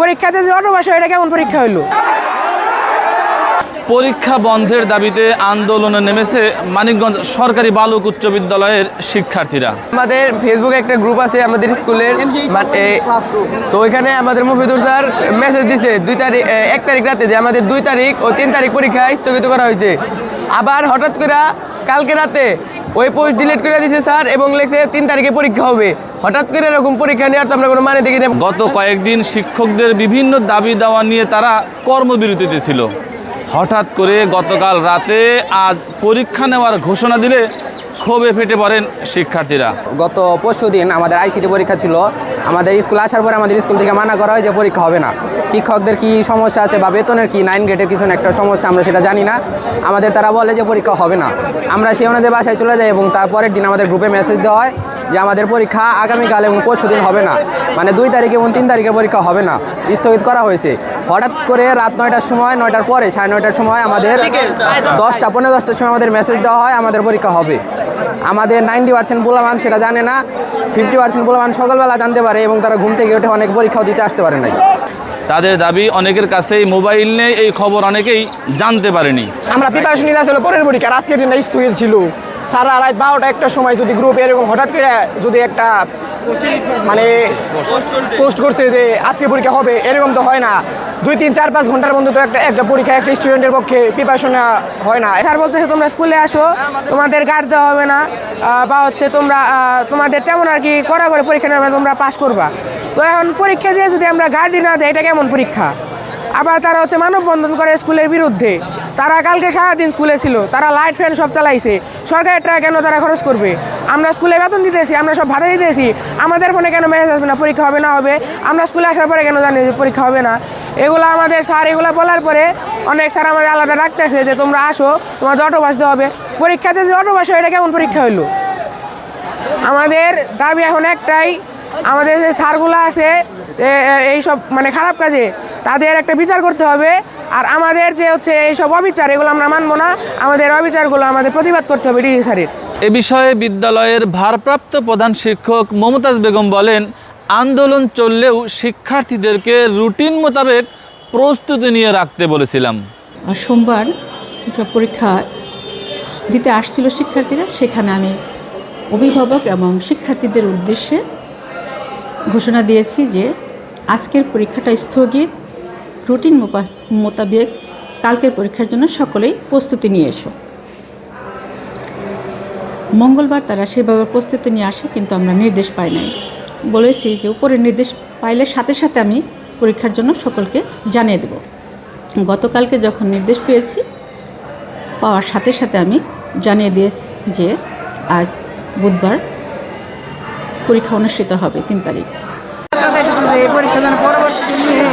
পরীক্ষাতে যদি অটো হয় এটা কেমন পরীক্ষা হইল? পরীক্ষা বন্ধের দাবিতে আন্দোলনে নেমেছে মানিকগঞ্জ সরকারি বালক উচ্চ বিদ্যালয়ের শিক্ষার্থীরা। আমাদের ফেসবুকে একটা গ্রুপ আছে আমাদের স্কুলের তো ওইখানে আমাদের মুফিদুর স্যার মেসেজ দিছে দুই তারিখ এক তারিখ রাতে যে আমাদের দুই তারিখ ও তিন তারিখ পরীক্ষা স্থগিত করা হয়েছে। আবার হঠাৎ করে কালকে রাতে ওই পোস্ট ডিলিট করে দিয়েছে স্যার এবং লেখছে তিন তারিখে পরীক্ষা হবে। হঠাৎ করে এরকম পরীক্ষা নেওয়ার তো আমরা কোনো মানে দেখি না। গত কয়েকদিন শিক্ষকদের বিভিন্ন দাবি দাওয়া নিয়ে তারা কর্মবিরতিতে ছিল। হঠাৎ করে গতকাল রাতে আজ পরীক্ষা নেওয়ার ঘোষণা দিলে ক্ষোভে ফেটে পড়েন শিক্ষার্থীরা। গত পরশু দিন আমাদের আইসিটি পরীক্ষা ছিল। আমাদের স্কুল আসার পরে আমাদের স্কুল থেকে মানা করা হয় যে পরীক্ষা হবে না। শিক্ষকদের কি সমস্যা আছে বা বেতনের কি? নাইন গ্রেডের কিছু একটা সমস্যা, আমরা সেটা জানি না। আমাদের তারা বলে যে পরীক্ষা হবে না। আমরা সেই ওনাদের বাসায় চলে যাই এবং তারপরের দিন আমাদের গ্রুপে মেসেজ দেওয়া হয় যে আমাদের পরীক্ষা আগামীকাল এবং পরশু দিন হবে না। মানে দুই তারিখ এবং তিন তারিখের পরীক্ষা হবে না। স্থগিত করা হয়েছে। হঠাৎ করে রাত নয়টার সময়, নয়টার পরে সাড়ে নয়টার সময় আমাদের দশটা, পনেরো দশটার সময় আমাদের মেসেজ দেওয়া হয়, আমাদের পরীক্ষা হবে। আমাদের নাইনটি পার্সেন্ট বোলামান সেটা জানে না। ফিফটি পার্সেন্ট বোলামান সকালবেলা জানতে পারে এবং তারা ঘুম থেকে উঠে অনেক পরীক্ষাও দিতে আসতে পারে নাই। তাদের দাবি অনেকের কাছেই মোবাইল নেই এই খবর অনেকেই জানতে পারেনি। আমরা প্রিপারেশন নিতে আসলে পরের পরীক্ষা আর আজকের দিনটা স্থগিত ছিল। সারা রাত বারোটা একটা সময় যদি গ্রুপ এরকম হঠাৎ করে যদি একটা মানে পোস্ট করছে যে আজকে পরীক্ষা হবে এরকম তো হয় না। দুই তিন চার পাঁচ ঘণ্টার মধ্যে তো একটা একটা পরীক্ষা একটা স্টুডেন্টের পক্ষে প্রিপারেশন হয় না। স্যার বলতেছে তোমরা স্কুলে আসো তোমাদের গার্ড দেওয়া হবে না বা হচ্ছে তোমরা তোমাদের তেমন আর কি করা করে পরীক্ষা নেবে তোমরা পাশ করবা। তো এখন পরীক্ষা দিয়ে যদি আমরা গার্ডই না দেয় এটা কেমন পরীক্ষা? আবার তারা হচ্ছে মানববন্ধন করে স্কুলের বিরুদ্ধে। তারা কালকে সারাদিন স্কুলে ছিল, তারা লাইট ফ্যান সব চালাইছে। সরকারের টাকা কেন তারা খরচ করবে? আমরা স্কুলে বেতন দিতেছি, আমরা সব ভাড়া দিতেছি। আমাদের ফোনে কেন মেসেজ আসবে না? পরীক্ষা হবে না হবে? আমরা স্কুলে আসার পরে কেন জানি যে পরীক্ষা হবে না? এগুলো আমাদের স্যার এগুলো বলার পরে অনেক স্যার আমাদের আলাদা ডাকতেছে যে, তোমরা আসো তোমাদের অটো দেওয়া হবে। পরীক্ষাতে যদি অটো হয়, এটা কেমন পরীক্ষা হইল? আমাদের দাবি এখন একটাই আমাদের যে স্যারগুলো আছে এ- এ- এই সব মানে খারাপ কাজে তাদের একটা বিচার করতে হবে। আর আমাদের যে হচ্ছে এইসব অবিচার এগুলো আমরা মানবো না। আমাদের অবিচারগুলো আমাদের প্রতিবাদ করতে হবে ডিজি স্যারের। এ বিষয়ে বিদ্যালয়ের ভারপ্রাপ্ত প্রধান শিক্ষক মমতাজ বেগম বলেন আন্দোলন চললেও শিক্ষার্থীদেরকে রুটিন মোতাবেক প্রস্তুতি নিয়ে রাখতে বলেছিলাম। আর সোমবার পরীক্ষা দিতে আসছিল শিক্ষার্থীরা সেখানে আমি অভিভাবক এবং শিক্ষার্থীদের উদ্দেশ্যে ঘোষণা দিয়েছি যে আজকের পরীক্ষাটা স্থগিত। রুটিন মোতাবেক কালকের পরীক্ষার জন্য সকলেই প্রস্তুতি নিয়ে এসো। মঙ্গলবার তারা সেভাবে প্রস্তুতি নিয়ে আসে, কিন্তু আমরা নির্দেশ পাই নাই। বলেছি যে উপরে নির্দেশ পাইলে সাথে সাথে আমি পরীক্ষার জন্য সকলকে জানিয়ে দেব। গতকালকে যখন নির্দেশ পেয়েছি, পাওয়ার সাথে সাথে আমি জানিয়ে দিয়েছি যে আজ বুধবার পরীক্ষা অনুষ্ঠিত হবে তিন তারিখ। পরীক্ষা নিয়ে